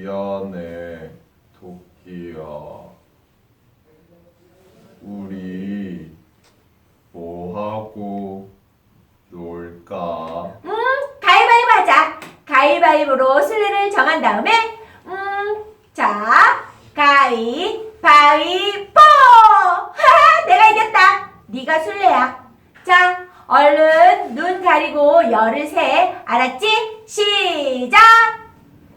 미안해, 토끼야. 우리 뭐 하고 놀까? 음, 가위바위보 하자. 가위바위보로 순례를 정한 다음에, 음, 자, 가위바위보! 하하, 내가 이겼다. 네가 순례야. 자, 얼른 눈 가리고 열을 세. 알았지? 시작!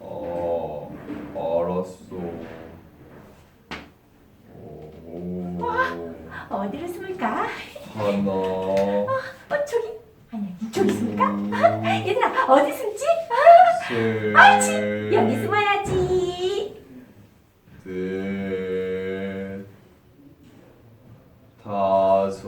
어, 알았어. 오, 어디로 숨을까? 하나, 어, 저기. 아니야, 이쪽에 숨을까? 둘, 얘들아, 어디 숨지? 셋, 옳지! 여기 숨어야지. 넷, 다섯.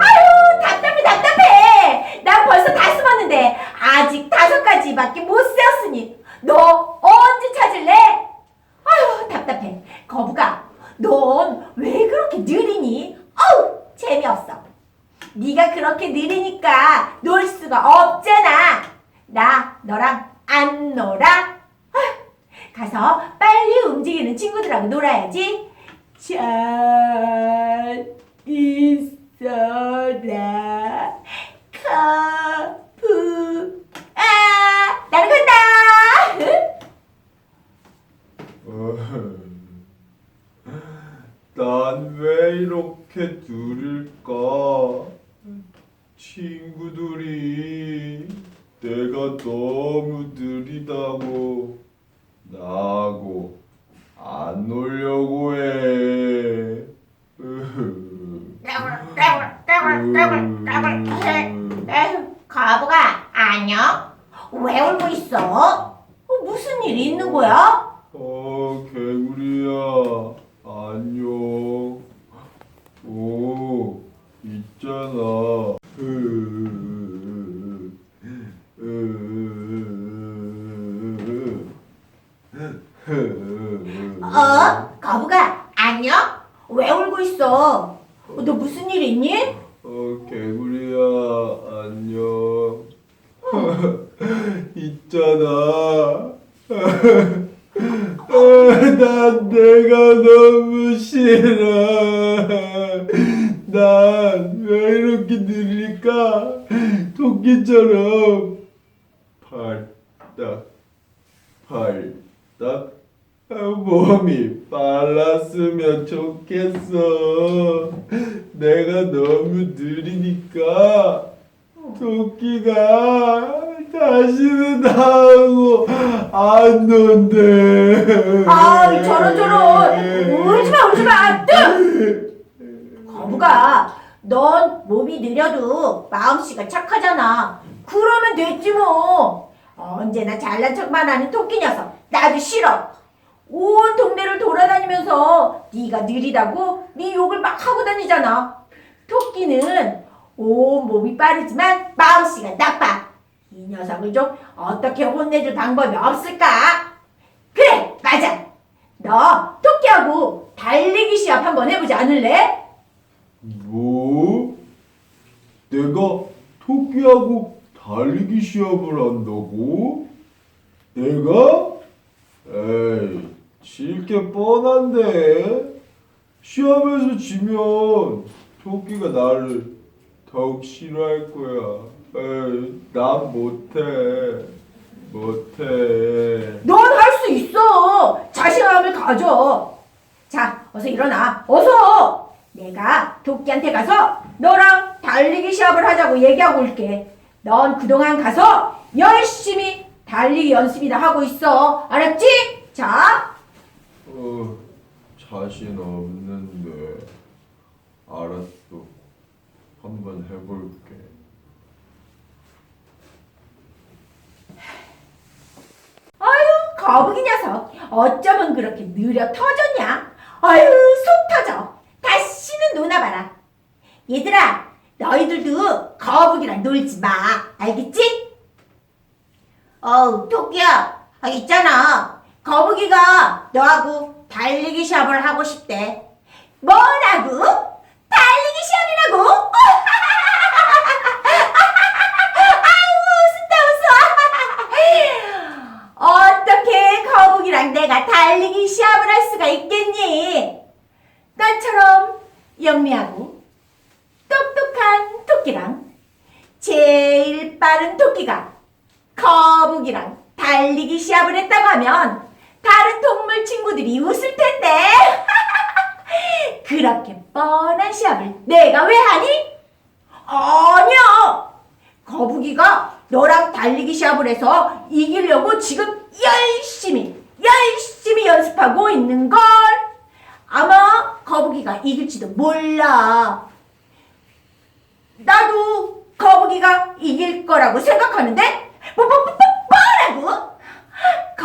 아유, 답답해, 답답해. 난 벌써 다 숨었는데 아직 다섯 가지밖에 못 세었으니 너 언제 찾을래? 아유, 답답해. 거북아, 넌 왜 그렇게 느리니? 어우, 재미없어. 네가 그렇게 느리니까 놀 수가 없잖아. 나 너랑 안 놀아. 아휴, 가서 빨리 움직이는 친구들하고 놀아야지. 잘 있어라. 거북. 아, 나는 간다. 난 왜 이렇게 느릴까? 친구들이 내가 너무 느리다고 나하고 안 어? 거북아, 안녕? 왜 울고 있어? 어, 너 무슨 일 있니? 어, 개구리야, 안녕. 있잖아. 난 내가 너무 싫어. 난 왜 이렇게 느릴까? 토끼처럼 발딱, 발딱. 아, 몸이 빨랐으면 좋겠어. 내가 너무 느리니까 토끼가 다시는 나하고 안 논대. 아, 저런 저런 울지 마, 울지 마. 뜨! 거북아, 넌 몸이 느려도 마음씨가 착하잖아. 그러면 됐지 뭐. 언제나 잘난 척만 하는 토끼 녀석. 나도 싫어. 온 동네를 돌아다니면서 네가 느리다고 네 욕을 막 하고 다니잖아. 토끼는 온 몸이 빠르지만 마음씨가 나빠. 이 녀석을 좀 어떻게 혼내줄 방법이 없을까? 그래, 맞아. 너 토끼하고 달리기 시합 한번 해보지 않을래? 뭐? 내가 토끼하고 달리기 시합을 한다고? 내가? 에이, 질게 뻔한데. 시합에서 지면 토끼가 나를 더욱 싫어할 거야. 에이, 난 못해. 못해. 넌 할 수 있어. 자신감을 가져. 자, 어서 일어나. 어서. 내가 토끼한테 가서 너랑 달리기 시합을 하자고 얘기하고 올게. 넌 그동안 가서 열심히 달리기 연습이나 하고 있어. 알았지? 자, 어, 자신 없는데. 알았어. 한번 해볼게. 아유, 거북이 녀석. 어쩌면 그렇게 느려 터졌냐? 아유, 속 터져. 다시는 노나봐라. 얘들아, 너희들도 거북이랑 놀지 마. 알겠지? 어우, 토끼야. 아, 있잖아. 거북이가 너하고 달리기 시합을 하고 싶대. 뭐라고? 달리기 시합이라고? 아이고, 웃다 웃어. 어떻게 거북이랑 내가 달리기 시합을 할 수가 있겠니? 나처럼 영미하고 똑똑한 토끼랑 제일 빠른 토끼가 거북이랑 달리기 시합을 했다고 하면 다른 동물 친구들이 웃을 텐데. 그렇게 뻔한 시합을 내가 왜 하니? 아니야. 거북이가 너랑 달리기 시합을 해서 이기려고 지금 열심히, 열심히 연습하고 있는 걸. 아마 거북이가 이길지도 몰라. 나도 거북이가 이길 거라고 생각하는데, 뭐라고?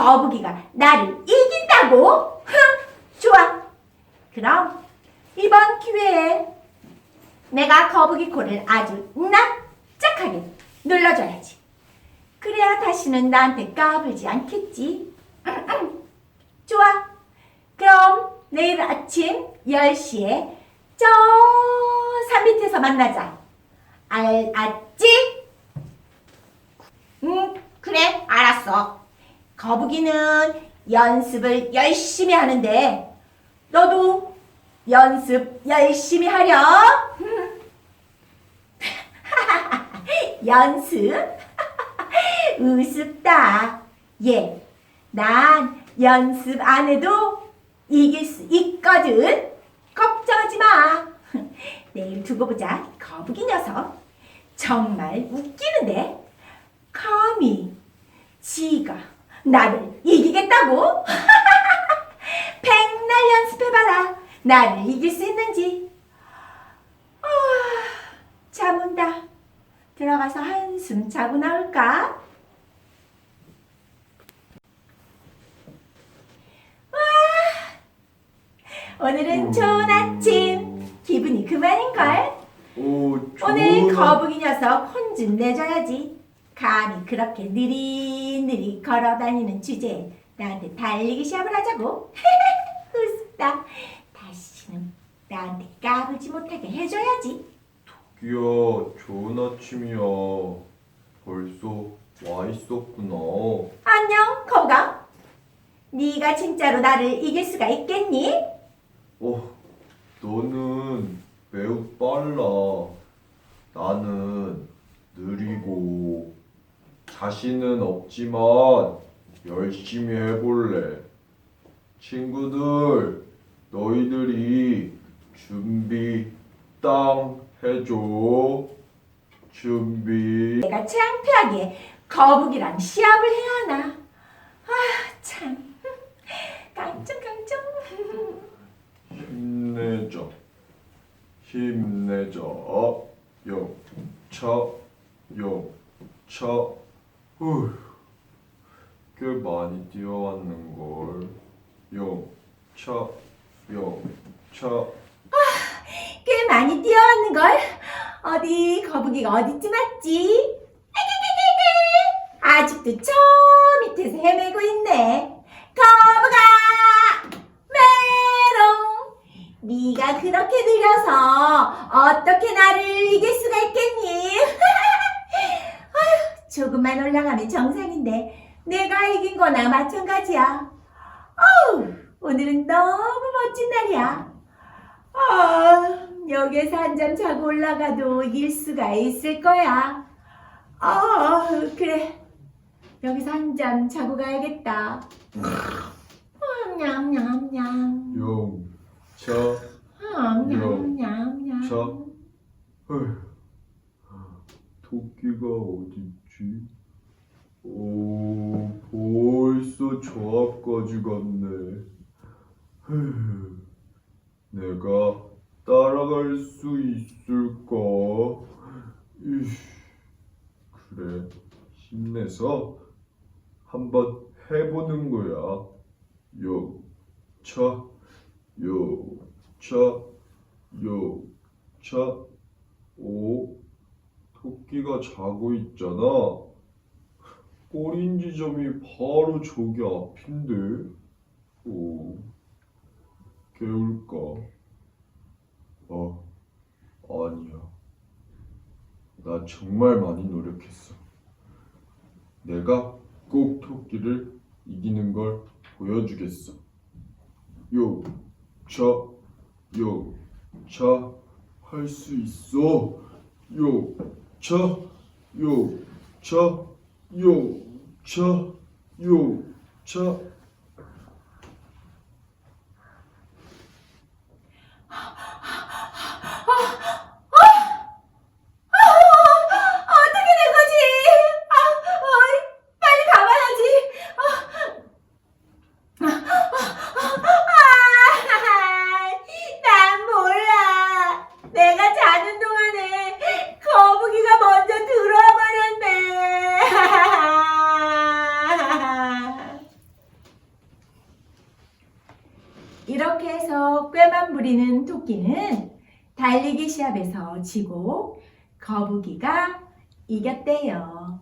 거북이가 나를 이긴다고? 흥, 좋아. 그럼 이번 기회에 내가 거북이 코를 아주 납작하게 눌러줘야지. 그래야 다시는 나한테 까불지 않겠지. 좋아. 그럼 내일 아침 10시에 저 산 밑에서 만나자. 알았지? 응, 그래, 알았어. 거북이는 연습을 열심히 하는데, 너도 연습 열심히 하렴. 연습? 우습다. 예, 난 연습 안 해도 이길 수 있거든. 걱정하지 마. 내일 두고 보자. 거북이 녀석. 정말 웃기는데? 감히 지가 나를 이기겠다고? 백날 연습해봐라. 나를 이길 수 있는지. 아, 잠 온다. 들어가서 한숨 자고 나올까? 와, 오늘은 좋은 아침. 기분이 그만인걸? 오, 오늘 좋은 거북이 녀석 혼 좀 내줘야지. 감히 그렇게 느릿느릿 걸어다니는 주제에 나한테 달리기 시합을 하자고. 우습다. 다시는 나한테 까불지 못하게 해줘야지. 기야, 좋은 아침이야. 벌써 와 있었구나. 안녕, 거북아. 네가 진짜로 나를 이길 수가 있겠니? 어, 너는 매우 빨라. 나는 느리고 자신은 없지만 열심히 해볼래. 친구들, 너희들이 준비 땅 해줘. 준비. 내가 창피하게 거북이랑 시합을 해야 하나? 아, 참. 깡충깡충. 힘내자. 힘내자. 영차, 영차. 후, 꽤 많이 뛰어왔는걸. 영차, 영차. 꽤 많이 뛰어왔는 걸? 어디, 거북이가 어디쯤 왔지? 아직도 저 밑에서 헤매고 있네. 거북아! 메롱! 네가 그렇게 느려서 어떻게 나를 이길 수가 있겠니? 조금만 올라가면 정상인데 내가 이긴 거나 마찬가지야. 어우, 오늘은 너무 멋진 날이야. 아, 여기에서 한 잠 자고 올라가도 이길 수가 있을 거야. 아, 그래. 여기서 한 잠 자고 가야겠다. 음, 냠냠냠. 영차, 음, 냠냠냠. 자. 후, 토끼가 어 딨지? 오, 벌써 저 앞까지 갔네. 후, 내가 따라갈 수 있을까? 그래, 힘내서 한번 해보는 거야. 요차, 요차, 요차. 오, 토끼가 자고 있잖아. 꼬린 지점이 바로 저기 앞인데. 오, 깨울까? 아, 아니야. 나 정말 많이 노력했어. 내가 꼭 토끼를 이기는 걸 보여주겠어. 요, 차, 요, 차, 할수 있어. 요, 차, 용차 용차 용차 어떻게 된 거지? 아, 어이, 빨리 가봐야지. 아, 난 몰라. 내가 자는 동안에 거북이가 먼저 들어와 버렸네. 해서 꾀만 부리는 토끼는 달리기 시합에서 지고 거북이가 이겼대요.